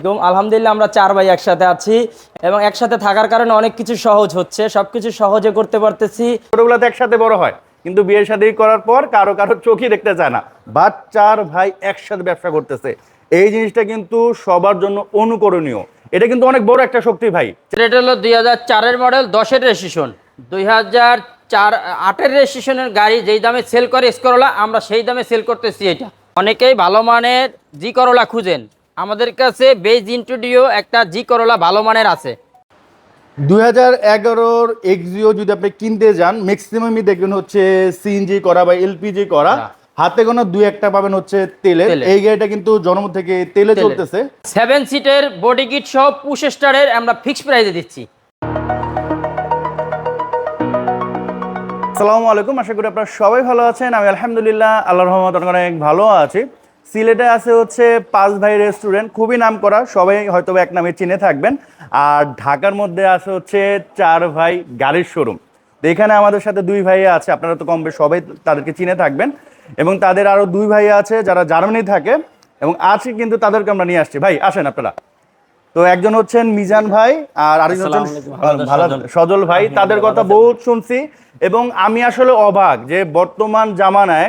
আলাইকুম। আলহামদুলিল্লাহ আমরা চার ভাই একসাথে আছি এবং একসাথে থাকার কারণে অনেক কিছু সহজ হচ্ছে। সবকিছু সহজে করতে পারতেছি। ছোটগুলোতে একসাথে বড় হয় কিন্তু বিয়ে শাদী করার পর কারও কারও চোখই দেখতে চায় না। বাট চার ভাই একসাথে ব্যবসা করতেছে। এই জিনিসটা কিন্তু সবার জন্য অনুকরণীয়। এটা কিন্তু অনেক বড় একটা শক্তি ভাই। এটা হলো দুই হাজার চারের মডেল দশের রেজিস্ট্রেশন দুই হাজার চার আটের রেজিস্ট্রেশনের গাড়ি যেই দামে সেল করে স্করোলা আমরা সেই দামে সেল করতেছি এটা। অনেকেই ভালো মানের জি করোলা খুঁজেন। আমাদের কাছে বেজ ইন্টুডিও একটা জি করোলা ভালো মানের আছে। দুই হাজার এগারোর এক্সিও যদি আপনি কিনতে যান ম্যাক্সিমামই দেখবেন হচ্ছে সিএনজি করা বা এলপিজি করা। হ্যাঁ। হাতে কোনো দুই একটা পাবেন হচ্ছে তেলে। এই গাড়িটা কিন্তু জন্ম থেকে তেলে। চলতেছে। সেভেন সিটের বডি কিট সহ পুশ স্টারের আমরা ফিক্স প্রাইসে দিচ্ছি। আসসালামু আলাইকুম আশা করি আপনারা সবাই ভালো আছেন। আমি আলহামদুলিল্লাহ আল্লাহ রহমত অনেক ভালো আছি। সিলেটে আছে হচ্ছে পাঁচ ভাই রেস্টুরেন্ট খুবই নাম করা সবাই হয়তো এক নামে চিনে থাকবেন। আর ঢাকার মধ্যে আছে হচ্ছে চার ভাই গাড়ির শোরুম এখানে আমাদের সাথে দুই ভাই আছে আপনারা তো কম বেশ সবাই তাদেরকে চিনে থাকবেন। এবং তাদের আরও দুই ভাই আছে যারা জার্মানি থাকে এবং আছে কিন্তু তাদেরকে আমরা নিয়ে আসছি। ভাই আসেন আপনারা। তো একজন হচ্ছেন মিজান ভাই আর আরেকজন হচ্ছেন সজল ভাই তাদের কথা বহুত শুনছি এবং আমি আসলে অবাক যে বর্তমান জামানায়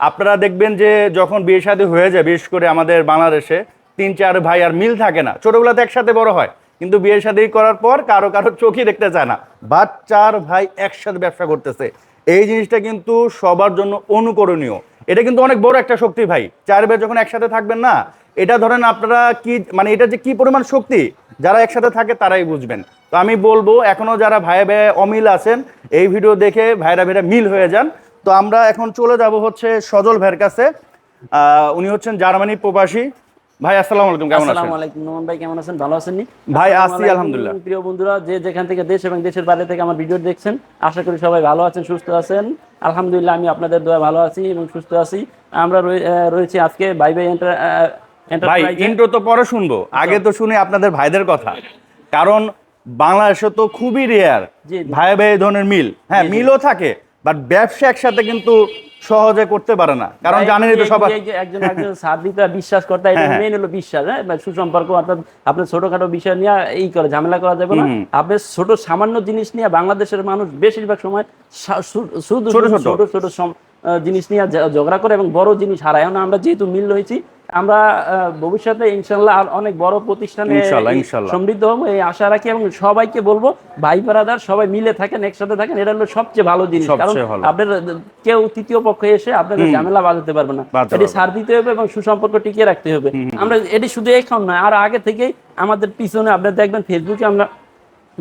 আপনারা দেখবেন যে যখন বিয়ে শাদী হয়ে যায়, বিশেষ করে আমাদের বাংলাদেশে, তিন, চার ভাই আর মিল থাকে না। ছোটোবেলাতে একসাথে বড় হয়। কিন্তু বিয়ে শাদী করার পর কারও কারও চোখই দেখতে চায় না। বাট চার ভাই একসাথে ব্যবসা করতেছে। এই জিনিসটা কিন্তু সবার জন্য অনুকরণীয়। এটা কিন্তু অনেক বড় একটা শক্তি ভাই। চার ভাই যখন একসাথে থাকবেন না, এটা ধরেন আপনারা কি মানে এটা যে কি পরিমাণ শক্তি? যারা একসাথে থাকে তারাই বুঝবেন। তো আমি বলব, এখনও যারা ভাই ভাই অমিল আছেন, এই ভিডিও দেখে ভাইরা ভাইরা মিল হয়ে যান। তো আমরা এখন চলে যাব হচ্ছে সজল ভাইয়ের কাছে। উনি হচ্ছেন জার্মানি প্রবাসী। ভাই আসসালামু আলাইকুম কেমন আছেন? আসসালামু আলাইকুম নোমান ভাই কেমন আছেন? ভালো আছেন নি? ভাই, আছি আলহামদুলিল্লাহ। প্রিয় বন্ধুরা যে যেখান থেকে দেশ এবং দেশের বাইরে থেকে আমার ভিডিও দেখছেন আশা করি সবাই ভালো আছেন সুস্থ আছেন। আলহামদুলিল্লাহ আমি আপনাদের দোয়া ভালো আছি এবং সুস্থ আছি। আমরা রয়ে- রয়েছি আজকে বাই বাই এন্টার ভাই ইন্ট্রো তো পরে শুনব। আগে তো শুনি আপনাদের ভাইদের কথা। কারণ বাংলাদেশে তো খুবই রেয়ার। ভাই ভাই ধরনের মিল। হ্যাঁ মিলও থাকে। বাট ব্যবসা একসাথে কিন্তু সহজে করতে পারে না। কারণ জানেনই তো যে একজন একজন সার্বিকরা বিশ্বাস করতে এটা হ্যাঁ, হ্যাঁ। মেন হলো বিশ্বাস হ্যাঁ? বা সুসম্পর্ক অর্থাৎ আপনার ছোটখাটো বিষয় নিয়ে এই করে ঝামেলা করা যাবে না। আপনি ছোট সামান্য জিনিস নিয়ে বাংলাদেশের মানুষ বেশিরভাগ সময় শুধু ছোট ছোট। ছোট জিনিস নিয়ে ঝগড়া করে এবং বড় জিনিস হারায়। এখন আমরা যেহেতু মিল রয়েছি আমরা ভবিষ্যতে ইনশাল্লাহ আর অনেক বড় প্রতিষ্ঠানে। সমৃদ্ধ হব এই আশা রাখি এবং সবাইকে বলব ভাই ব্রাদার সবাই মিলে থাকেন একসাথে থাকেন এটা হলো সবচেয়ে ভালো জিনিস। কারণ আপনার কেউ তৃতীয় পক্ষে এসে আপনাদের ঝামেলা বাজাতে পারবে না। এটি। ছাড় দিতে হবে এবং সুসম্পর্ক টিকিয়ে রাখতে হবে। আমরা এটি শুধু এখন নয় আর আগে থেকেই আমাদের পিছনে আপনারা দেখবেন ফেসবুকে আমরা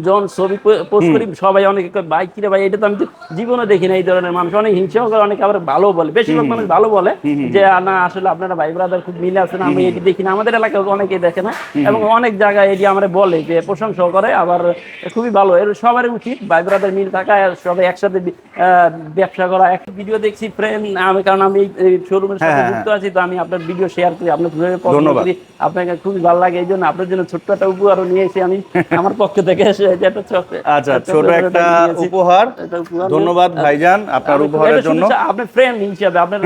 যখন ছবি পোস্ট করি সবাই অনেকে ভাই কিরে ভাই এটা তো আমি তো জীবনে দেখি না এই ধরনের মানুষ। অনেক হিংসাও করে অনেকে আবার ভালো বলে। বেশিরভাগ মানুষ ভালো বলে যে না আসলে আপনারা ভাই ব্রাদার খুব মিলে আছেন আমি এটি দেখি না। আমাদের এলাকায় অনেকেই দেখে না। এবং অনেক জায়গায় এটি আমরা বলে যে প্রশংসাও করে আবার খুবই ভালো। এর সবারই উচিত ভাই ব্রাদার মিল থাকা সবাই একসাথে ব্যবসা করা। এক ভিডিও দেখছি ফ্রেন্ড আমি কারণ আমি এই শোরুমের সাথে হ্যাঁ, যুক্ত আছি তো আমি আপনার ভিডিও শেয়ার করি আপনার পছন্দ করি। আপনাকে খুবই ভালো লাগে এই জন্য আপনার জন্য ছোট্ট একটা উপহারও নিয়ে এসে আমি আমার পক্ষ থেকে এসে চকলেট। আচ্ছা ছোট একটা উপহার। ধন্যবাদ ভাইজান আপনার উপহারের জন্য। আপনার ফ্রেন্ড হিসেবে আপনার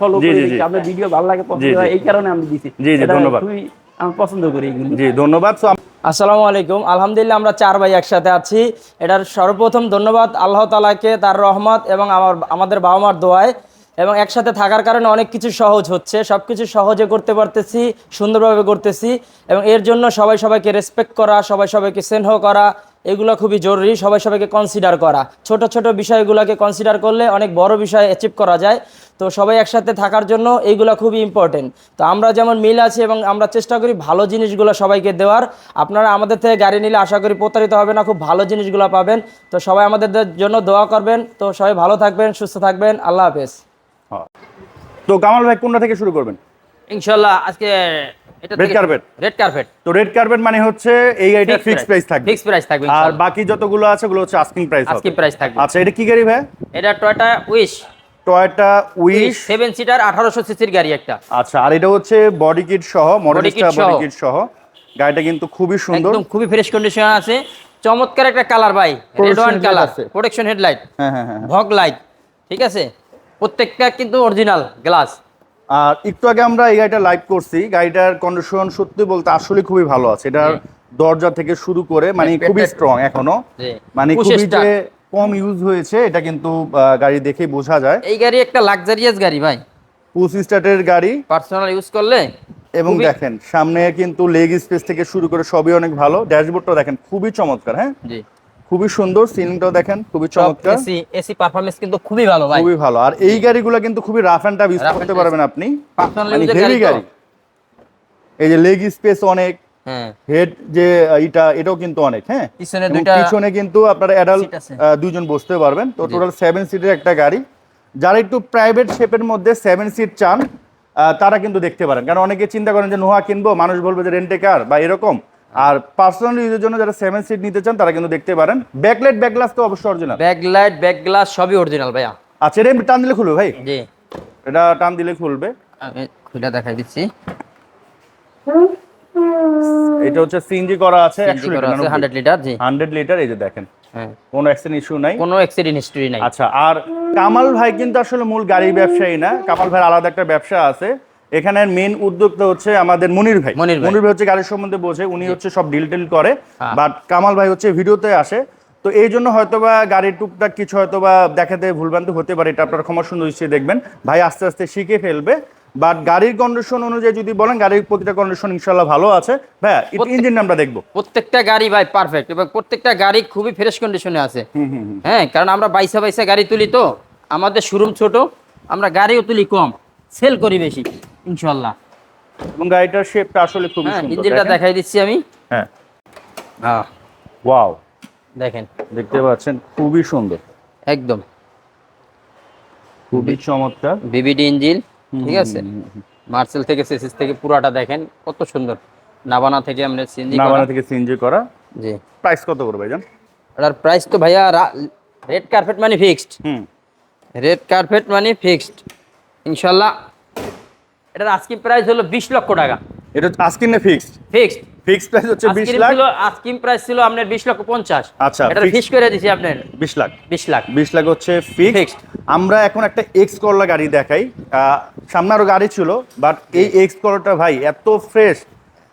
ফলো করে আপনার ভিডিও ভালো লাগে পছন্দ। হয় এই কারণে আমি দিছি। জি, জি, ধন্যবাদ। আমি পছন্দ করি জি ধন্যবাদ। আসসালামু আলাইকুম। আলহামদুলিল্লাহ আমরা চার ভাই একসাথে আছি। এটার সর্বপ্রথম ধন্যবাদ আল্লাহ তালাকে তার রহমত এবং আমার আমাদের বাবা মার দোয়ায়। এবং একসাথে থাকার কারণে অনেক কিছু সহজ হচ্ছে। সব কিছু সহজে করতে পারতেছি, সুন্দরভাবে করতেছি এবং এর জন্য সবাই সবাইকে রেসপেক্ট করা, সবাই সবাইকে স্নেহ করা, এগুলো খুবই জরুরি। সবাই সবাইকে কনসিডার করা। ছোট ছোট বিষয়গুলোকে কনসিডার করলে অনেক বড় বিষয় অ্যাচিভ করা যায়। তো সবাই একসাথে থাকার জন্য এইগুলো খুবই ইম্পর্টেন্ট তো আমরা যেমন মিল আছি এবং আমরা চেষ্টা করি ভালো জিনিসগুলো সবাইকে দেওয়ার। আপনারা আমাদের থেকে গাড়ি নিলে আশা করি প্রতারিত হবে না, খুব ভালো জিনিসগুলো পাবেন। তো সবাই আমাদের জন্য দোয়া করবেন। তো সবাই ভালো থাকবেন, সুস্থ থাকবেন। আল্লাহ হাফেজ। তো কামাল ভাই কোনটা থেকে শুরু করবেন? ইনশাল্লাহ আজকে এটা Red carpet? রেড কার্পেট তো রেড কার্পেট মানে হচ্ছে এই গাড়িটা ফিক্স প্রাইস থাকবে। ফিক্স প্রাইস থাকবে আর বাকি যতগুলো আছে ওগুলো হচ্ছে আস্কিং প্রাইস আজকে প্রাইস থাকবে। আচ্ছা এটা কি গাড়ি ভাই? এটা Toyota Wish Toyota Wish seven seater আঠারোশো সিসির গাড়ি একটা। আচ্ছা আর এটা হচ্ছে বডি কিট সহ kit বডি কিট সহ। গাড়িটা কিন্তু খুবই সুন্দর। একদম খুবই ফ্রেশ কন্ডিশন আছে। চমৎকার একটা কালার ভাই রেড ওয়ান কালার আছে। প্রোটেকশন হেডলাইট হ্যাঁ হ্যাঁ হ্যাঁ ভগ লাইট ঠিক আছে? প্রত্যেকটা কিন্তু অরিজিনাল গ্লাস আর একটু আগে আমরা এই গাড়িটা লাইভ করছি। গাড়িটার কন্ডিশন সত্যি বলতে আসলে খুবই ভালো আছে। এটার দরজা থেকে শুরু করে মানে খুবই স্ট্রং এখনও। মানে খুবই যে কম ইউজ হয়েছে এটা কিন্তু গাড়ি দেখেই বোঝা যায়। এই গাড়ি একটা লাক্সারিয়াস গাড়ি ভাই। পুশ স্টার্টের গাড়ি। পার্সোনাল ইউজ করলে এবং দেখেন সামনে কিন্তু লেগ স্পেস থেকে শুরু করে সবই অনেক ভালো। ড্যাশবোর্ডটা দেখেন খুবই চমৎকার হ্যাঁ? জি। খুবই সুন্দর সিলিংটাও দেখেন খুবই চমৎকার। এসি এসি পারফরম্যান্স কিন্তু খুবই ভালো ভাই। খুবই ভালো। আর এই গাড়িগুলো কিন্তু খুবই রাফ এন্ড টাফ ইউজ করতে পারবেন আপনি। পার্সোনাল মানে হেভি গাড়ি এই যে লেগ স্পেস অনেক হ্যাঁ। হেড যে এটা এটাও কিন্তু অনেক হ্যাঁ? পিছনে দুইটা পিছনে কিন্তু আপনারা অ্যাডাল্ট দুইজন বসতে পারবেন। তো টোটাল সেভেন সিটের একটা গাড়ি। যারা একটু প্রাইভেট শেপের মধ্যে সেভেন সিট চান তারা কিন্তু দেখতে পারেন। কারণ অনেকে চিন্তা করেন যে নোহা কিনবো? মানুষ বলবে যে রেন্টে কার? বা এরকম। আর পার্সোনাল ইউজের জন্য যারা সেভেন সিট নিতে চান তারা কিন্তু দেখতে পারেন। ব্যাকলাইট ব্যাকগ্লাস তো অবশ্যই original back light back glass সবই অরিজিনাল ভাইয়া। আচ্ছা এটা টান দিলে খুলবে ভাই? জি। এটা টান দিলে খুলবে। আমি খুলে দেখাই দিচ্ছি। এটা হচ্ছে সিএনজি করা আছে সিএনজি করা আছে 100 লিটার জি। হান্ড্রেড লিটার এই যে দেখেন। হ্যাঁ। কোনো অ্যাক্সিডেন্ট ইস্যু নাই। কোনো অ্যাক্সিডেন্ট হিস্টরি নাই। আচ্ছা আর কামাল ভাই কিন্তু আসলে মূল গাড়ি ব্যবসায়ী না। কামাল ভাই আলাদা একটা ব্যবসা আছে। এখানে মেন উদ্যোক্তা হচ্ছে আমাদের মনির ভাই। মনির ভাই। মনির ভাই হচ্ছে গাড়ির সম্বন্ধে বোঝে উনি হচ্ছে সব ডিল টিল করে হ্যাঁ। বাট কামাল ভাই হচ্ছে ভিডিওতে আসে। তো এই জন্য হয়তোবা গাড়ির টুকটাক কিছু হয়তোবা দেখাতে ভুলভ্রান্তি হতে পারে এটা আপনারা ক্ষমা সুন্দর দৃষ্টিতে দেখবেন। ভাই আস্তে আস্তে শিখে ফেলবে বাট গাড়ির কন্ডিশন অনুযায়ী যদি বলেন গাড়ির প্রতিটা কন্ডিশন ইনশাল্লাহ ভালো আছে। ভাইয়া ইঞ্জিন আমরা দেখব। প্রত্যেকটা গাড়ি ভাই পারফেক্ট এবং প্রত্যেকটা গাড়ি খুবই ফ্রেশ কন্ডিশনে আছে। হ্যাঁ কারণ আমরা বাইসা বাইসা গাড়ি তুলি তো আমাদের শোরুম ছোট আমরা গাড়িও তুলি কম সেল করি বেশি। ইনশাল্লাহ এবং গাড়িটার শেপটা আসলে খুবই হ্যাঁ সুন্দর ইঞ্জিনটা দেখাই দিচ্ছি আমি। হ্যাঁ। হ্যাঁ ওয়াও। দেখেন। দেখতে পাচ্ছেন খুবই সুন্দর। একদম। খুবই চমৎকার। বিবিডি ইঞ্জিন ঠিক আছে? মার্সেল থেকে সেসিস থেকে পুরাটা দেখেন কত সুন্দর। নাবানা থেকে আমরা সিএনজি নাভানা থেকে সিএনজি করা। জি। প্রাইস কত করে ভাইজান? এটার প্রাইস তো ভাইয়া রেড কার্পেট মানে ফিক্সড হুম। রেড কার্পেট মানে ফিক্সড ইনশাল্লাহ এটার আস্কিং প্রাইস হলো বিশ লক্ষ টাকা। এটা আজকিন না ফিক্সড ফিক্সড ফিক্সড প্রাইস হচ্ছে বিশ আস্কিং লাখ? ছিল আস্কিং প্রাইস ছিল আপনার বিশ লক্ষ পঞ্চাশ। আচ্ছা, এটা। ফিক্স করে দিছি আপনার। বিশ লাখ। বিশ লাখ। বিশ লাখ হচ্ছে ফিক্সড আমরা এখন একটা এক্স করলা গাড়ি দেখাই। সামনে আরও গাড়ি ছিল বাট এই এক্স করলাটা ভাই এত ফ্রেশ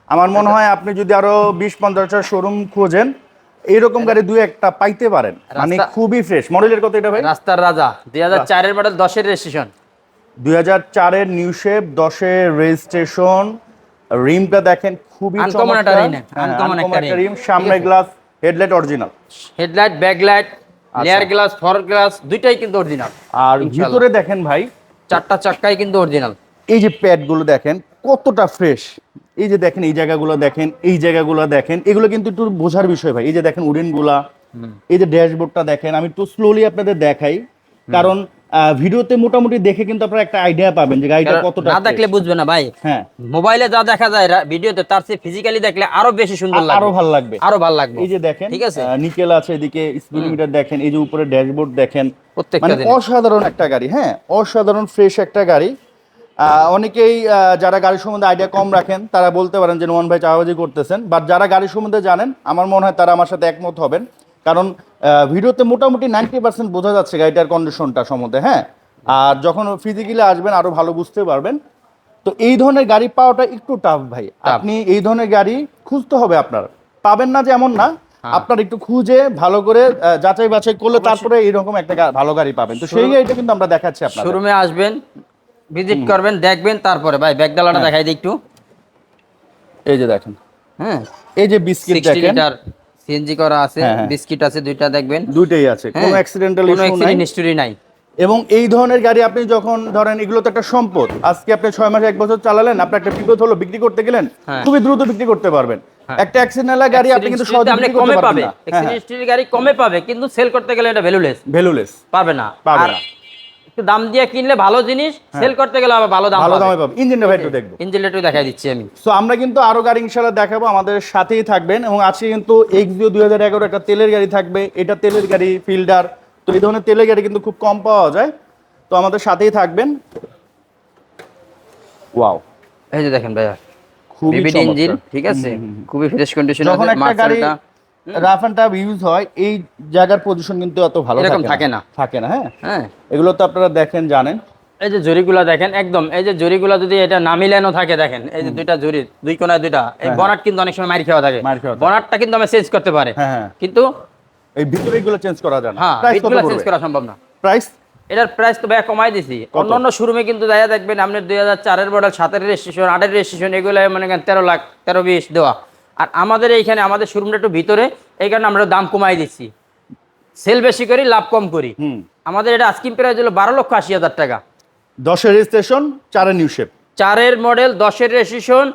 আমার মনে হয় আপনি যদি আরও বিশ পঞ্চাশটা শোরুম খোঁজেন এইরকম গাড়ি দুই একটা পাইতে পারেন। মানে খুবই ফ্রেশ মডেলের কত এটা ভাই? রাস্তার রাজা। দুই হাজার চারের মডেল দশের রেজিস্ট্রেশন দুই হাজার চারের নিউ শেপ দশের রেজিস্ট্রেশন। রিমটা দেখেন খুবই একটা হ্যাঁ, সামনে glass headlight original headlight backlight. Layer glass forward glass দুইটাই কিন্তু অরিজিনাল আর ভিতরে দেখেন ভাই চারটা চাক্কাই কিন্তু অরিজিনাল এই যে প্যাডগুলো দেখেন কতটা ফ্রেশ এই যে দেখেন এই জায়গাগুলো দেখেন এই জায়গাগুলো দেখেন এগুলো কিন্তু একটু বোঝার বিষয় ভাই। এই যে দেখেন উডেনগুলা এই যে ড্যাশবোর্ডটা দেখেন আমি একটু স্লোলি আপনাদের দেখাই। কারণ ভিডিওতে মোটামুটি দেখে কিন্তু আপনারা একটা আইডিয়া পাবেন যে গাড়িটা কতটা না দেখলে বুঝবে না ভাই। হ্যাঁ। মোবাইলে যা দেখা যায় ভিডিওতে তার চেয়ে ফিজিক্যালি দেখলে আরও বেশি সুন্দর লাগবে। আরও ভালো লাগবে। আরও ভালো লাগবে। এই যে দেখেন ঠিক আছে? নিকেল আছে এদিকে স্পিডোমিটার দেখেন এই যে উপরে ড্যাশবোর্ড দেখেন। প্রত্যেকটা মানে অসাধারণ একটা গাড়ি হ্যাঁ? অসাধারণ ফ্রেশ একটা গাড়ি। আহ, অনেকেই যারা গাড়ির সম্বন্ধে আইডিয়া কম রাখেন তারা বলতে পারেন যে নোমান ভাই চাওয়াবাজি করতেছেন। বাট যারা গাড়ির সম্বন্ধে জানেন আমার মনে হয় তারা আমার সাথে একমত হবেন। কারণ ভিডিওতে মোটামুটি নাইনটি পার্সেন্ট বোঝা যাচ্ছে গাড়িটার কন্ডিশনটা সম্বন্ধে হ্যাঁ? আর যখন ফিজিক্যালি আসবেন আরও ভালো বুঝতে পারবেন। তো এই ধরনের গাড়ি পাওয়াটা একটু টাফ ভাই। আপনি এই ধরনের গাড়ি খুঁজতে হবে আপনার। পাবেন না যে এমন না হ্যাঁ। আপনার একটু খুঁজে ভালো করে যাচাই বাছাই করলে তারপরে এইরকম একটা ভালো গাড়ি পাবেন। তো সেই গাড়িটা কিন্তু আমরা দেখাচ্ছি আপনার শোরুমে আসবেন ভিজিট করবেন দেখবেন তারপরে ভাই ব্যাগডালাটা হ্যাঁ। দেখাই দিই একটু। এই যে দেখেন। হ্যাঁ। এই যে বিস্কিট দেখেন। সিএনজি করা আছে হ্যাঁ, হ্যাঁ। বিস্কিট আছে দুইটা দেখবেন। দুইটাই আছে কোনো অ্যাক্সিডেন্টাল ইস্যু নাই। অ্যাক্সিডেন্ট হিস্টরি নাই। এবং এই ধরনের গাড়ি আপনি যখন ধরেন এগুলো তো একটা সম্পদ। আজকে আপনি ছয় মাস এক বছর চালালেন আপনার একটা বিপদ হলো বিক্রি করতে গেলেন হ্যাঁ। খুবই দ্রুত বিক্রি করতে পারবেন। একটা অ্যাক্সিডেন্ট গাড়ি আপনি কিন্তু সহজে আপনি বিক্রি করতে কমে পারবেন না। হিস্টরি গাড়ি কমে পাবে কিন্তু সেল করতে গেলে এটা ভ্যালুলেস ভ্যালুলেস পাবে না। পাবে না। একটু দাম দিয়ে কিনলে ভালো জিনিস সেল করতে গেলে আবার ভালো দাম ভালো দামে পাবেন ইঞ্জিনটা ভাই একটু দেখব। ইঞ্জিনটা একটু দেখাই দিচ্ছি আমি। সো আমরা কিন্তু আরও গাড়ি ইনশাল্লাহ দেখাবো আমাদের সাথেই থাকবেন এবং আজকে কিন্তু এক্সিও দুই হাজার এগারো একটা তেলের গাড়ি থাকবে। এটা তেলের গাড়ি ফিল্ডার। তো এই ধরনের তেলের গাড়ি কিন্তু খুব কম পাওয়া যায়। তো আমাদের সাথেই থাকবেন। ওয়াও এই যে দেখেন ভাইয়া খুবই ইঞ্জিন ঠিক আছে? খুবই ফ্রেশ কন্ডিশন যখন একটা গাড়ি রাফ অ্যান্ড টাফ ইউজ হয়। এই জায়গার পজিশন কিন্তু অত ভালো থাকে না। থাকে না। হ্যাঁ? হ্যাঁ। এগুলো তো আপনারা দেখেন জানেন। এই যে জরিগুলা দেখেন একদম। এই যে জরিগুলা যদি এটা না মিলানো থাকে দেখেন। এই যে দুইটা জরি দুই কোনায় দুইটা এই বনাট কিন্তু অনেক সময় মারি খাওয়া থাকে। বনাটটা কিন্তু আমি চেঞ্জ করতে পারে। হ্যাঁ, হ্যাঁ। কিন্তু এই ভিতরে এগুলো চেঞ্জ করা যায় না। হ্যাঁ চেঞ্জ করা সম্ভব না। প্রাইস এটার প্রাইস তো ভাইয়া কমাই দিছি। অন্য অন্য শোরুমে কিন্তু দেখা দেখবেন আপনার দুই হাজার চারের মডেল সাতের রেজিস্ট্রেশন আটের রেজিস্ট্রেশন এগুলো মানে তেরো লাখ তেরো বিশ দেওয়া। আর আমাদের এইখানে আমাদের শোরুমটা একটু ভিতরে এই কারণে আমরা দাম কমাই দিচ্ছি। সেল বেশি করি লাভ কম করি। হুম। আমাদের এটা আস্কিম প্রাইস হলো বারো লক্ষ আশি হাজার টাকা। দশের রেজিস্ট্রেশন চারের নিউ শেপ চারের মডেল দশের রেজিস্ট্রেশন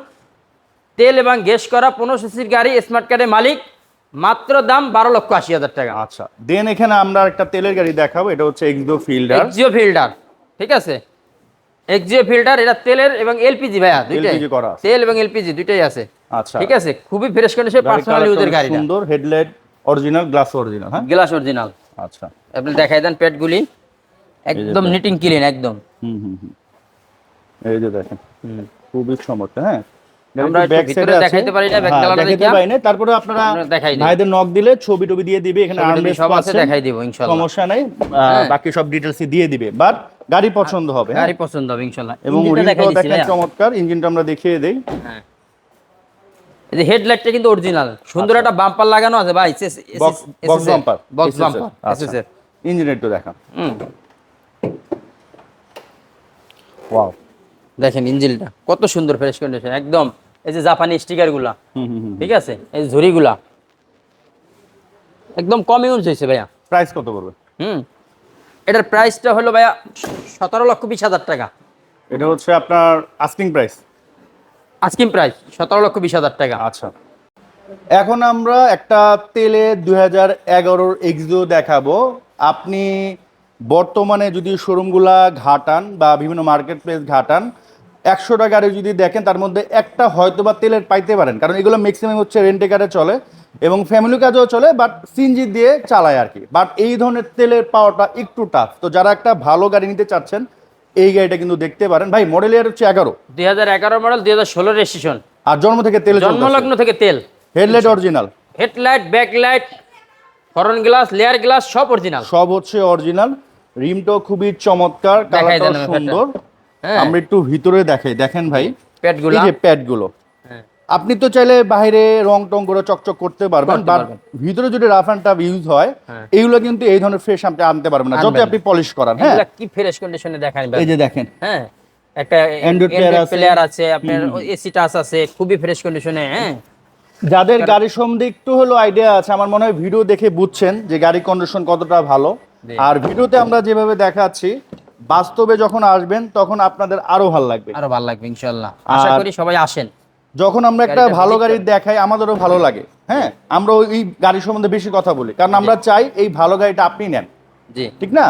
তেল এবং গ্যাস করা পনেরো সিসির গাড়ি স্মার্ট কার্ডের মালিক মাত্র দাম বারো লক্ষ আশি হাজার টাকা। আচ্ছা দেন এখানে আমরা একটা তেলের গাড়ি দেখাবো এটা হচ্ছে এক্সডো ফিল্ডার এক্সিও ফিল্ডার ঠিক আছে? এক্সিও ফিল্টার এটা তেলের এবং এলপিজি ভাইয়া দুইটাই। করা তেল এবং এলপিজি দুইটাই আছে। আচ্ছা। ঠিক আছে? খুবই ফ্রেশ কন্ডিশন পার্সোনাল ইউজের গাড়িটা। সুন্দর হেডলাইট অরিজিনাল গ্লাস অরিজিনাল হ্যাঁ? গ্লাস অরিজিনাল আচ্ছা। আপনি দেখাই দেন পেটগুলি। একদম নিটিং ক্লিন একদম। হুম হুম এই যে দেখেন খুবই চমৎকার হ্যাঁ? আমরা ভিতরে দেখাইতে পারি না, পারি না তারপরে আপনারা ভাইদের নক দিলে ছবি টবি দিয়ে দিবে এখানে ছবি সব আছে, দেখাই দিব, ইনশাআল্লাহ। সমস্যা নাই। হ্যাঁ। বাকি সব ডিটেলস দিয়ে দিবে। বাট গাড়ি পছন্দ হবে হ্যাঁ? গাড়ি পছন্দ হবে ইনশাআল্লাহ এবং দিচ্ছি দেখেন চমৎকার ইঞ্জিনটা আমরা দেখিয়ে দেই। হ্যাঁ। এই যে হেডলাইটটা কিন্তু অরিজিনাল সুন্দর একটা বাম্পার লাগানো আছে ভাই box box bumper box bumper এসএসএর engine একটু দেখান। হুম। ওয়াও দেখেন ইঞ্জিনটা কত সুন্দর ফ্রেশ কন্ডিশন একদম। এই যে জাপানি স্টিকারগুলা হুম হুম হুম। ঠিক আছে? এই ঝুড়িগুলা। একদম কম ইউজ হয়েছে ভাইয়া। প্রাইস কত পড়বে? হুম। এটার প্রাইসটা হলো ভাইয়া সতেরো লক্ষ বিশ হাজার টাকা। এটা হচ্ছে আপনার আস্কিং প্রাইস আস্কিম প্রাইস সতেরো লক্ষ বিশ হাজার টাকা। আচ্ছা। এখন আমরা একটা তেলে দুই হাজার এগারোর এক্সিও দেখাবো। আপনি বর্তমানে যদি শোরুমগুলা ঘাটান বা বিভিন্ন মার্কেট প্লেস ঘাটান একশোটা গাড়ি যদি দেখেন তার মধ্যে একটা হয়তো বা তেলের পাইতে পারেন। কারণ এগুলো ম্যাক্সিমাম হচ্ছে রেন্টে কারে চলে। এবং ফ্যামিলি কাজেও চলে বাট সিনজি দিয়ে চালায় আর কি। বাট এই ধরনের তেলের পাওয়াটা একটু টাফ তো যারা একটা ভালো গাড়ি নিতে চাচ্ছেন এই গাড়িটা কিন্তু দেখতে পারেন। ভাই মডেল ইয়ার হচ্ছে এগারো। দুই হাজার এগারো মডেল দুই হাজার ষোলো রেজিস্ট্রেশন আর জন্ম থেকে তেল জন্মলগ্ন থেকে তেল। Headlight original headlight backlight horn glass layer glass সব অরিজিনাল সব হচ্ছে অরিজিনাল রিমটাও খুবই চমৎকার কালারটাও সুন্দর। হ্যাঁ। আমরা একটু ভিতরে দেখাই। দেখেন ভাই। প্যাডগুলো এই যে প্যাডগুলো হ্যাঁ। আপনি তো চাইলে বাইরে রং টং করে চকচক করতে পারবেন বাট ভিতরে যদি রাফ অ্যান্ড টাফ ইউজ হয় হ্যাঁ। এইগুলো কিন্তু এই ধরনের ফ্রেশ আপনি আনতে পারবেন না যত আপনি পলিশ করান হ্যাঁ। কি ফ্রেশ কন্ডিশনে দেখান এই যে দেখেন। হ্যাঁ একটা আছে। প্লেয়ার আছে আপনার এসি টাচ আছে খুবই ফ্রেশ কন্ডিশনে হ্যাঁ। যাদের গাড়ি সম্বন্ধে একটু হলো আইডিয়া আছে আমার মনে হয় ভিডিও দেখে বুঝছেন যে গাড়ি কন্ডিশন কতটা ভালো। আর ভিডিওতে আমরা যেভাবে দেখাচ্ছি বাস্তবে যখন আসবেন তখন আপনাদের আরও ভালো লাগবে। আরও ভালো লাগবে ইনশাআল্লাহ আশা করি সবাই আসেন। যখন আমরা একটা ভালো গাড়ি দেখাই আমাদেরও ভালো লাগে হ্যাঁ? আমরা ওই গাড়ি সম্বন্ধে বেশি কথা বলি কারণ আমরা চাই এই ভালো গাড়িটা আপনি নেন। জি। ঠিক না?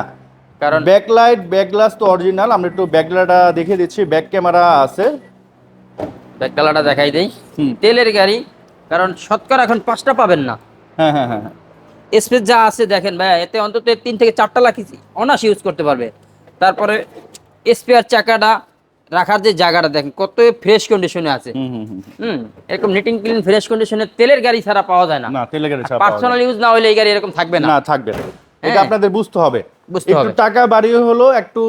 কারণ ব্যাকলাইট ব্যাকগ্লাস তো অরিজিনাল আমরা একটু ব্যাকলাইটটা দেখে দিচ্ছি ব্যাক ক্যামেরা আছে। ব্যাক কালারটা দেখাই দেই। তেলের গাড়ি কারণ শতকরা এখন পাঁচটা পাবেন না। হ্যাঁ হ্যাঁ হ্যাঁ হ্যাঁ। স্পেস যা আছে দেখেন ভাইয়া এতে অন্তত তিন থেকে চারটা লাখ অনাস ইউজ করতে পারবে। তারপরে স্পেয়ার চাকাটা রাখার যে জায়গাটা দেখেন কত ফ্রেশ কন্ডিশনে আছে। হুম এরকম নিটিং ক্লিন ফ্রেশ কন্ডিশনে তেলের গাড়ি ছাড়া পাওয়া যায় না। না তেলে গাড়ি ছাড়া পার্সোনাল ইউজ না। হলে এই গাড়ি এরকম থাকবে না। থাকবে না। এটা হ্যাঁ। আপনাদের বুঝতে হবে। একটু টাকা বাড়িয়ে হলো একটু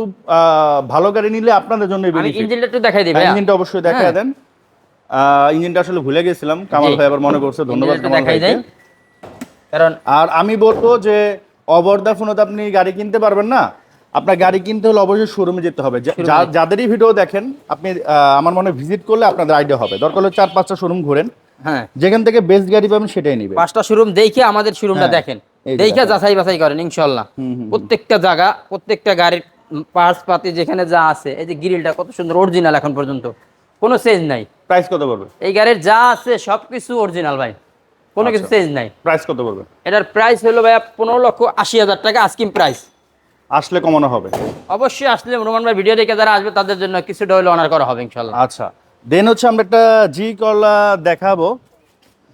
ভালো গাড়ি নিলে আপনাদের জন্য আমি ইঞ্জিনটা একটু দেখাই ভাইয়া। ইঞ্জিনটা অবশ্যই দেখা হ্যাঁ। দেন। ইঞ্জিনটা আসলে ভুলে গেছিলাম। কামাল ভাই আবার মনে করছে ধন্যবাদ কামাল দেখাই ভাইকে। কারণ আর আমি বলব যে অবর্দা ফোনে আপনি গাড়ি কিনতে পারবেন না। আপনার গাড়ি কিনতে হলে অবশ্যই শোরুমে যেতে হবে। যাদেরই ভিডিও দেখেন আপনি আমার মনে ভিজিট করলে আপনাদের আইডিয়া হবে। দরকার হলে চার পাঁচটা শোরুম ঘুরেন। হ্যাঁ। যেখান থেকে বেস্ট গাড়ি পাবেন সেটাই নিবে পাঁচটা শোরুম দেখে আমাদের শোরুমটা হ্যাঁ, দেখেন। দেখে যাচাই বাছাই করেন ইনশাল্লাহ প্রত্যেকটা জায়গা প্রত্যেকটা গাড়ির পার্টস পাতি যেখানে যা আছে এই যে গ্রিলটা কত সুন্দর অরিজিনাল এখন পর্যন্ত। কোনো চেঞ্জ নাই। প্রাইস কত পড়বে? এই গাড়ির যা আছে সবকিছু অরিজিনাল ভাই। কোনো কিছু আচ্ছা। চেঞ্জ নাই। প্রাইস কত পড়বে? এটার প্রাইস হলো ভাইয়া পনেরো লক্ষ আশি হাজার টাকা আস্কিম প্রাইস আসলে কমানো হবে? অবশ্যই আসলে রোমান ভাই ভিডিও দেখে যারা আসবে তাদের জন্য কিছু ডয়েল অনার করা হবে ইনশাল্লাহ আচ্ছা দেন হচ্ছে আমরা একটা জি করলা দেখাবো।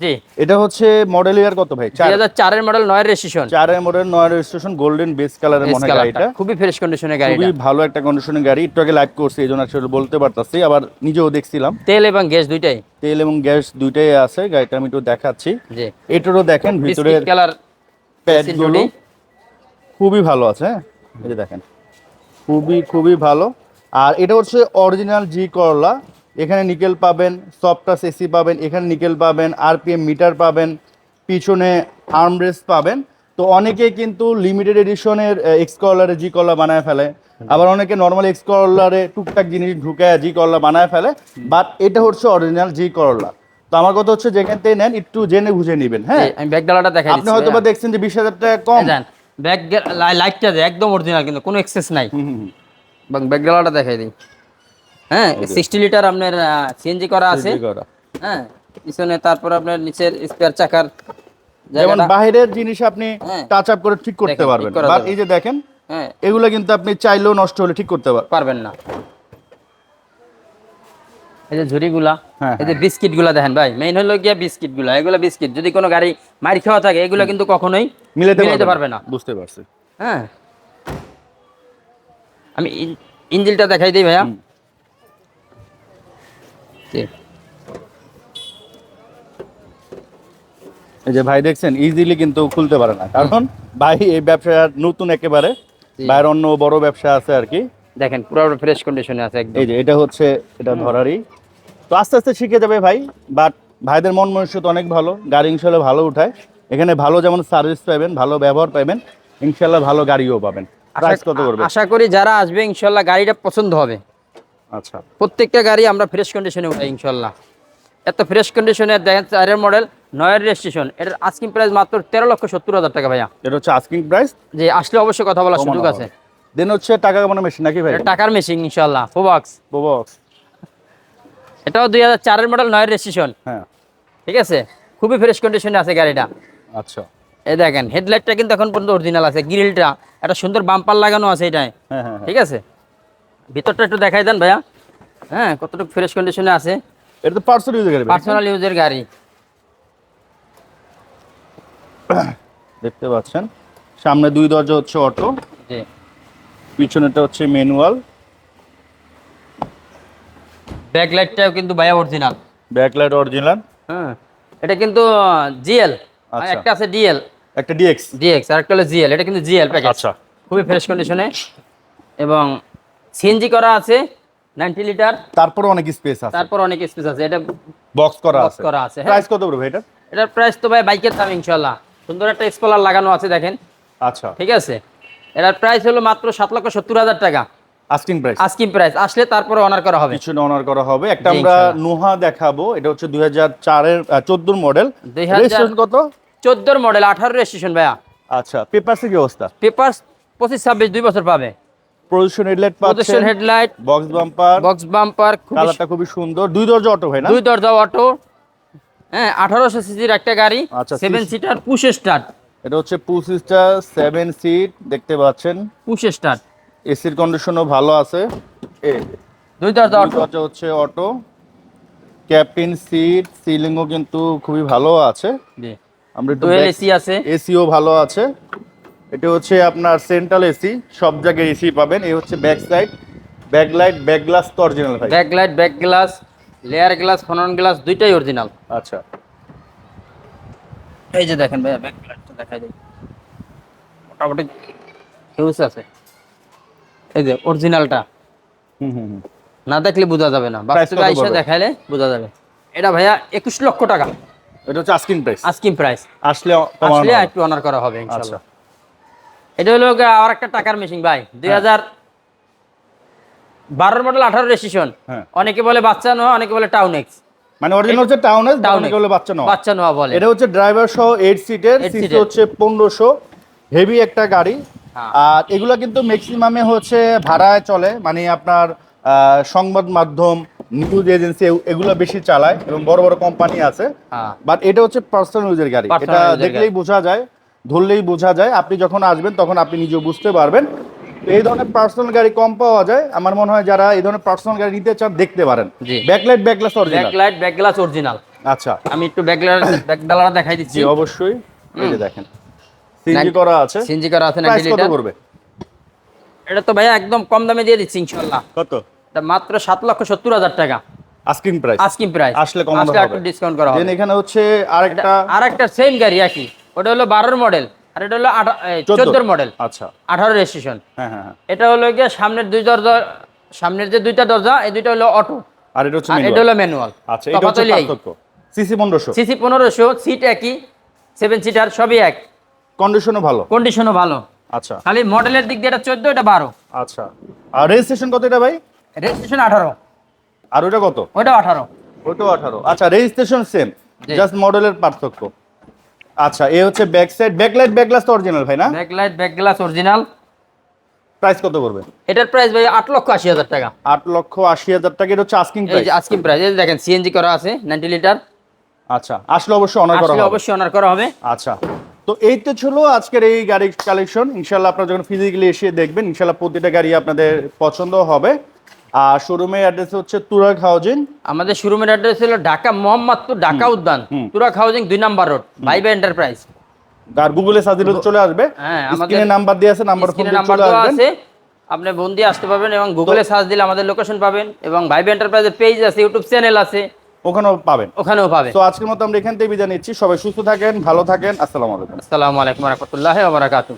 জি। এটা হচ্ছে মডেল ইয়ার কত ভাই? দুই চার হাজার চারের মডেল নয় রেজিস্ট্রেশন চারের মডেল নয় রেজিস্ট্রেশন গোল্ডেন বেস কালারের মনে হয় গাড়িটা। খুবই ফ্রেশ কন্ডিশনের গাড়ি খুবই ভালো একটা কন্ডিশনের গাড়ি। একটু আগে লাইভ করছি এই জন্য আসলে বলতে পারতাছি আবার নিজেও দেখছিলাম। তেল এবং গ্যাস দুইটাই। তেল এবং গ্যাস দুইটাই আছে গাড়িটা আমি একটু দেখাচ্ছি। জি। এটারও দেখেন বিস্কিট কালার প্যাডগুলো খুবই ভালো আছে হ্যাঁ? এই যে দেখেন। খুবই খুবই ভালো। আর এটা হচ্ছে অরিজিনাল জি করলা এখানে নিকেল পাবেন সফটাস এসি পাবেন এখানে নিকেল পাবেন আরপিএম মিটার পাবেন পিছনে আর্মরেস পাবেন। তো অনেকে কিন্তু লিমিটেড এডিশনের এক্স কলারে জি কলা বানায় ফেলে। আবার অনেকে নর্মাল এক্স কলারে টুকটাক জিনিস ঢুকায় জি করলা বানায় ফেলে। বাট এটা হচ্ছে অরিজিনাল জি করলা তো আমার কথা হচ্ছে যেখান থেকে নেন একটু জেনে বুঝে নেবেন হ্যাঁ? আমি ব্যাক ডালাটা দেখাই আপনি হয়তো বা দেখছেন যে বিশ হাজার টাকা কম। ব্যাক লাইটটা দেয় একদম অরিজিনাল কিন্তু কোনো এক্সেস নাই। এবং ব্যাক ডালাটা দেখাই দিই। হ্যাঁ সিক্সটি লিটার আপনার সিএনজি করা আছে। হ্যাঁ পিছনে তারপর আপনার নিচের স্পেয়ার চাকার যেমন বাইরের জিনিস আপনি হ্যাঁ। টাচ আপ করে ঠিক করতে পারবেন। এই যে দেখেন হ্যাঁ। এগুলো কিন্তু আপনি চাইলেও নষ্ট হলে ঠিক করতে পারবেন না। এই যে ঝুড়িগুলা হ্যাঁ, এই যে বিস্কিটগুলা দেখেন ভাই মেইন হলো গিয়া বিস্কিটগুলা এগুলা বিস্কিট যদি কোনো গাড়ি মার খাওয়া থাকে এগুলো কিন্তু কখনোই মিলাতে পারবে না। বুঝতে পারছি। হ্যাঁ। আমি ইঞ্জিলটা দেখাই দিই ভাইয়া। এই যে ভাই দেখছেন ইজিলি কিন্তু খুলতে পারে না। কারণ ভাই এই ব্যবসা নতুন একেবারে। বাইরের অন্য বড় ব্যবসা আছে আর কি। দেখেন পুরো ফ্রেশ কন্ডিশনে আছে একদম। এই যে এটা হচ্ছে এটা ধরারই। তো আস্তে আস্তে শিখে যাবে ভাই বাট ভাইদের মন মনুষ্যতা অনেক ভালো গাড়ি ইনশাল্লাহ ভালো উঠায়। এখানে ভালো যেমন সার্ভিস পাবেন ভালো ব্যবহার পাবেন ইনশাল্লাহ ভালো গাড়িও পাবেন। প্রাইস কত করবে? আশা করি যারা আসবে ইনশাল্লাহ গাড়িটা পছন্দ হবে। আচ্ছা। প্রত্যেকটা গাড়ি আমরা ফ্রেশ কন্ডিশনে উঠাই ইনশাল্লাহ। এত ফ্রেশ কন্ডিশনে দেখেন চারের মডেল নয়ের রেজিস্ট্রেশন এটার আস্কিং প্রাইস মাত্র তেরো লক্ষ সত্তর হাজার টাকা ভাইয়া। এটা হচ্ছে আস্কিং প্রাইস যে আসলে অবশ্যই কথা বলার সুযোগ আছে। দেন হচ্ছে টাকা কামানো মেশিন নাকি ভাই? টাকার মেশিন ইনশাল্লাহ ফোবক্স বক্স এটাও দুই হাজার চারের মডেল নয়ের রেজিস্ট্রেশন হ্যাঁ। ঠিক আছে? খুবই ফ্রেশ কন্ডিশনে আছে গাড়িটা। আচ্ছা। এই দেখেন হেডলাইটটা কিন্তু এখন পর্যন্ত অরিজিনাল আছে গ্রিলটা একটা সুন্দর বাম্পার লাগানো আছে এটাই হ্যাঁ হ্যাঁ হ্যাঁ। ঠিক আছে? ভিতরটা একটু দেখাই দেন ভাইয়া। হ্যাঁ কতটুকু ফ্রেশ কন্ডিশনে আছে? এটা তো পার্সোনাল ইউজ করবে পার্সোনাল ইউজের গাড়ি। দেখতে পাচ্ছেন? সামনে দুই দরজা হচ্ছে অটো জি। পিছনেটা হচ্ছে ম্যানুয়াল। ব্যাকলাইটটাও কিন্তু ভাইয়া অরিজিনাল ব্যাকলাইট অরিজিনাল হ্যাঁ এটা কিন্তু জিএল আচ্ছা। একটা আছে ডিএল একটা ডিএক্স ডিএক্স আর একটা হলো জিএল এটা কিন্তু জিএল প্যাকেজ আচ্ছা। খুবই ফ্রেশ কন্ডিশনে এবং সিএনজি করা আছে নাইনটি লিটার তারপর অনেক স্পেস আছে। তারপর অনেক স্পেস আছে এটা বক্স করা আছে। করা আছে। প্রাইস কত পড়বে এটা? এটার প্রাইস তো ভাই বাইকের দাম ইনশাল্লাহ সুন্দর একটা স্পলার লাগানো আছে দেখেন। আচ্ছা। ঠিক আছে? এটার প্রাইস হলো মাত্র সাত লক্ষ সত্তর হাজার টাকা। আস্কিং প্রাইস আস্কিং প্রাইস আসলে তারপরে অনার করা হবে। পিছনে অনার করা হবে। একটা আমরা। নোহা দেখাবো। এটা হচ্ছে দুই হাজার চারের চোদ্দোর মডেল 2000 কত? চোদ্দোর মডেল আঠারো রেজিস্ট্রেশন ভাইয়া। আচ্ছা পেপারসের কি অবস্থা? পেপার পঁচিশ ছাব্বিশ দুই বছর পাবে। প্রদর্শন হেডলাইট প্রদর্শন পাচ্ছেন। Headlight box bumper box bumper কালারটা খুবই সুন্দর। দুই দরজা অটো ভাই না? দুই দরজা অটো হ্যাঁ আঠারোশো সিসির একটা গাড়ি। আচ্ছা, সেভেন সিটার পুশ স্টার্ট এটা হচ্ছে পুসিস্টার সেভেন সিট দেখতে পাচ্ছেন। পুশ স্টার্ট এসির কন্ডিশনও ভালো আছে। দুই দরজা অটো হচ্ছে অটো ক্যাপ্টেন সিট সিলিংও কিন্তু খুবই ভালো আছে। আমরা ডুয়েল এসি আছে। এসিও ভালো আছে। এটা হচ্ছে আপনার সেন্ট্রাল এসি সব জায়গায় এসি পাবেন। এই হচ্ছে back side back light back glass তো অরিজিনাল ভাই। Back light back glass layer glass ফনন glass দুইটাই অরিজিনাল আচ্ছা। এই যে দেখেন ভাইয়া ব্যাক লাইটটা দেখাই দিই। মোটামুটি হিউজ আছে। এই যে অরিজিনালটা হুম হুম হুম। না দেখলে বোঝা যাবে না। বাস্তবে আইসা দেখাইলে বোঝা যাবে। এটা ভাইয়া একুশ লক্ষ টাকা। এটা হচ্ছে আস্কিং প্রাইস আস্কিং প্রাইস আসলে আসলে একটু অনার করা হবে আচ্ছা। ইনশাআল্লাহ এটা হলো আর একটা টাকার মেশিন ভাই। দুই হাজার বারোর মডেল আঠারো রেজিস্ট্রেশন হ্যাঁ। অনেকে বলে বাচ্চা নোয়া অনেকে বলে টাউন এক্স মানে অরিজিনাল হচ্ছে টাউনে Town টাউনে X। বাচ্চা নয়। বাচ্চা নোয়া বলে। এটা হচ্ছে ড্রাইভার সহ এইট সিটের Eight সিসি seater। হচ্ছে পনেরোশো। হেভি একটা গাড়ি। হ্যাঁ। আর এগুলো কিন্তু ম্যাক্সিমামে হচ্ছে ভাড়ায় চলে। মানে আপনার সংবাদ মাধ্যম নিউজ এজেন্সি এগুলো বেশি চালায় এবং বড় বড় কোম্পানি আছে। হ্যাঁ। বাট এটা হচ্ছে পার্সোনাল ইউজের গাড়ি। এটা দেখলেই বোঝা যায় ধরলেই বোঝা যায়। আপনি যখন আসবেন তখন আপনি নিজেও বুঝতে পারবেন। এই ধরনের পার্সোনাল গাড়ি কম পাওয়া যায়। আমার মনে হয় যারা এই ধরনের পার্সোনাল গাড়ি নিতে চান দেখতে পারেন। Backlight back glass back original light back glass original আচ্ছা। আমি একটু ব্যাক ব্যাক ডালাটা দেখাই দিচ্ছি। অবশ্যই। এই যে দেখেন। সিজি করা আছে। সিনজি করা আছে 90 কত করবে এটা তো ভাইয়া একদম কম দামে দিয়ে দিচ্ছি ইনশাআল্লাহ। কত? মাত্র সাত লক্ষ সত্তর হাজার টাকা। আস্কিং প্রাইস আস্কিং প্রাইস আসলে কমানো আসলে একটু ডিসকাউন্ট করা হবে। দেন এখানে হচ্ছে আরেকটা আর একটা সেম গাড়ি একই। ওটা হলো বারোর মডেল আর এটা হলো চোদ্দোর। চোদ্দোর মডেল আচ্ছা। আঠারো রেজিস্ট্রেশন হ্যাঁ হ্যাঁ হ্যাঁ। এটা হলো গিয়ে সামনের দুই দরজা সামনের যে দুইটা দরজা এই দুইটা হলো অটো আর এটা হচ্ছে এটা হলো ম্যানুয়াল আচ্ছা এটা হচ্ছে পার্থক্য। সিসি পনেরোশো। সিসি পনেরোশো সিট একই সেভেন সিটার সবই এক। কন্ডিশনও ভালো। কন্ডিশনও ভালো। আচ্ছা। খালি মডেলের দিক দিয়ে এটা চোদ্দ এটা বারো। আচ্ছা। আর রেজিস্ট্রেশন কত এটা ভাই? রেজিস্ট্রেশন আঠারো। আর ওটা কত? ওইটা আঠারো। ওটাও আঠারো। আচ্ছা রেজিস্ট্রেশন সেম জাস্ট মডেলের পার্থক্য। আচ্ছা এ হচ্ছে back side backlight back glass তো অরিজিনাল ভাই না? Backlight back glass original price কত করবে এটার প্রাইস ভাই আট লক্ষ আশি হাজার টাকা। আট লক্ষ আশি হাজার টাকা এটা হচ্ছে আস্কিং এই প্রাইস যে আজকে প্রাইস এই দেখেন সিএনজি করা আছে নাইনটি লিটার আচ্ছা আসলে অবশ্যই অনার করা হবে। আসলে অবশ্যই অনার করা হবে। আচ্ছা তো এই তো ছিল আজকের এই গাড়ির কালেকশন ইনশাল্লাহ আপনারা যখন ফিজিক্যালি এসে দেখবেন ইনশাল্লাহ প্রতিটা গাড়ি আপনাদের পছন্দ হবে। আর শোরুমের অ্যাড্রেস হচ্ছে তুরাগ হাউজিং। আমাদের শোরুমের অ্যাড্রেস হলো ঢাকা মোহাম্মদপুর ঢাকা উদ্যান। তুরাক হাউজিং দুই নাম্বার রোড ভাইবা এন্টারপ্রাইজ আর গুগলে সার্চ দিলে চলে আসবে। হ্যাঁ, আমাদের স্ক্রিনে নাম্বার দিয়ে আছে নাম্বার ফোন নাম্বার দেওয়া আছে। আপনি বন্দি আসতে পারবেন এবং গুগলে সার্চ দিলে আমাদের লোকেশন পাবেন এবং ভাইবা এন্টারপ্রাইজের পেজ আছে ইউটিউব চ্যানেল আছে। ওখানেও পাবেন। ওখানেও পাবেন। তো আজকের মতো আমরা এখান থেকে বিদায় নিচ্ছি। সবাই সুস্থ থাকেন ভালো থাকেন। আসসালামু আলাইকুম। আসসালামু আলাইকুম রহমতুল্লাহ বারাকাতুহ।